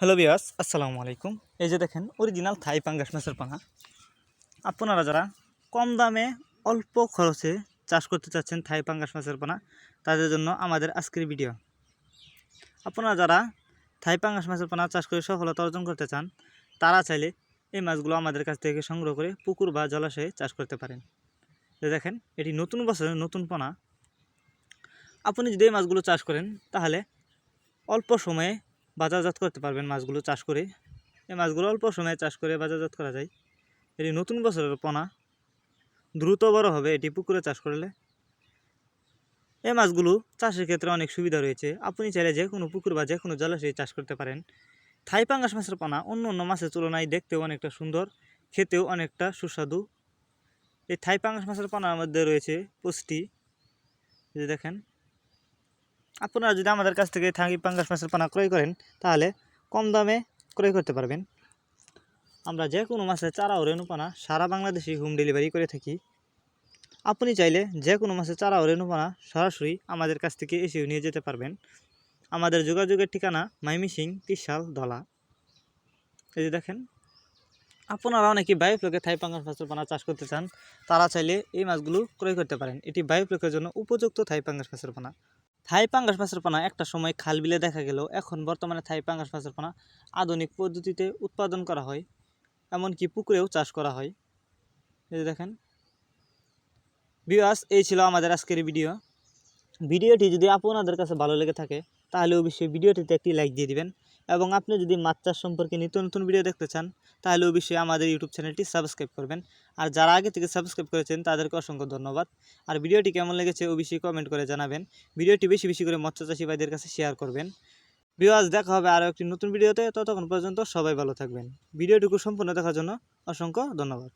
Hello বিয়াস আসসালামু আলাইকুম এই যে দেখেন অরিজিনাল থাই পাঙ্গাস মাছের পানা। আপনারা যারা কম দামে অল্প খরচে চাষ করতে চাচ্ছেন থাই পাঙ্গাস মাছের পানা, তাদের জন্য আমাদের আজকের ভিডিও আপনারা যারা থাই পাঙ্গাস মাছের পানা চাষ করে সফলতা অর্জন করতে চান, তারা চাইলে এই মাছগুলো আমাদের কাছ থেকে সংগ্রহ করে পুকুর বা জলাশয়ে চাষ করতে পারেন। দেখেন, এটি নতুন বছরের নতুন পোনা। আপনি যদি এই মাছগুলো চাষ করেন, তাহলে অল্প সময়ে বাজারজাত করতে পারবেন মাছগুলো চাষ করে। এই মাছগুলো অল্প সময়ে চাষ করে বাজারজাত করা যায়। এটি নতুন বছরের পোনা। দ্রুত বড় হবে এটি পুকুরে চাষ করলে। এই মাছগুলো চাষের ক্ষেত্রে অনেক সুবিধা রয়েছে। আপনি চাইলে যে কোনো পুকুর বা যে কোনো জলাশয়ে চাষ করতে পারেন। থাই পাঙ্গাস মাছের পোনা অন্য অন্য মাছের তুলনায় দেখতেও অনেকটা সুন্দর, খেতেও অনেকটা সুস্বাদু। এই থাই পাঙ্গাস মাছের পোনার মধ্যে রয়েছে পুষ্টি। যে দেখেন আপনারা যদি আমাদের কাছ থেকে থাকি পাঙ্গাস মাছের পানা ক্রয় করেন, তাহলে কম দামে ক্রয় করতে পারবেন। আমরা যে কোনো মাছের চারা ও রেণুপানা সারা বাংলাদেশে হোম ডেলিভারি করে থাকি। আপনি চাইলে যে কোনো মাছের চারা ও রেণুপানা সরাসরি আমাদের কাছ থেকে এসেও নিয়ে যেতে পারবেন। আমাদের যোগাযোগের ঠিকানা মাইমিসিং তিরশাল ধলা। এই যে দেখেন, আপনারা অনেকে বায়োপ্লকে থাই পাঙ্গাস মাছের পানা চাষ করতে চান, তারা চাইলে এই মাছগুলো ক্রয় করতে পারেন। এটি বায়োপ্লকের জন্য উপযুক্ত থাই পাঙ্গাস মাছের পানা। থাই পাঙ্গাস মাছের পোনা একটা সময় খাল বিলে দেখা গেল এখন বর্তমানে থাই পাঙ্গাস মাছের পোনা আধুনিক পদ্ধতিতে উৎপাদন করা হয়, এমনকি পুকুরেও চাষ করা হয়। এই দেখেন। বিয়াস এই ছিল আমাদের আজকের ভিডিও। ভিডিওটি যদি আপনাদের কাছে ভালো লেগে থাকে, তাহলে অবশ্যই ভিডিওটিতে একটি লাইক দিয়ে দিবেন। এবং আপনি যদি মাছ চাষ সম্পর্কে নিত্য নতুন ভিডিও দেখতে চান, তাহলে অবশ্যই আমাদের ইউটিউব চ্যানেলটি সাবস্ক্রাইব করবেন। আর যারা আগে থেকে সাবস্ক্রাইব করেছেন, তাদেরকে অসংখ্য ধন্যবাদ। আর ভিডিওটি কেমন লেগেছে অবশ্যই কমেন্ট করে জানাবেন। ভিডিওটি বেশি বেশি করে মৎস্য চাষী ভাইদের কাছে শেয়ার করবেন। বিওয়াজ দেখা হবে আরও একটি নতুন ভিডিওতে ততক্ষণ পর্যন্ত সবাই ভালো থাকবেন। ভিডিওটুকু সম্পূর্ণ দেখার জন্য অসংখ্য ধন্যবাদ।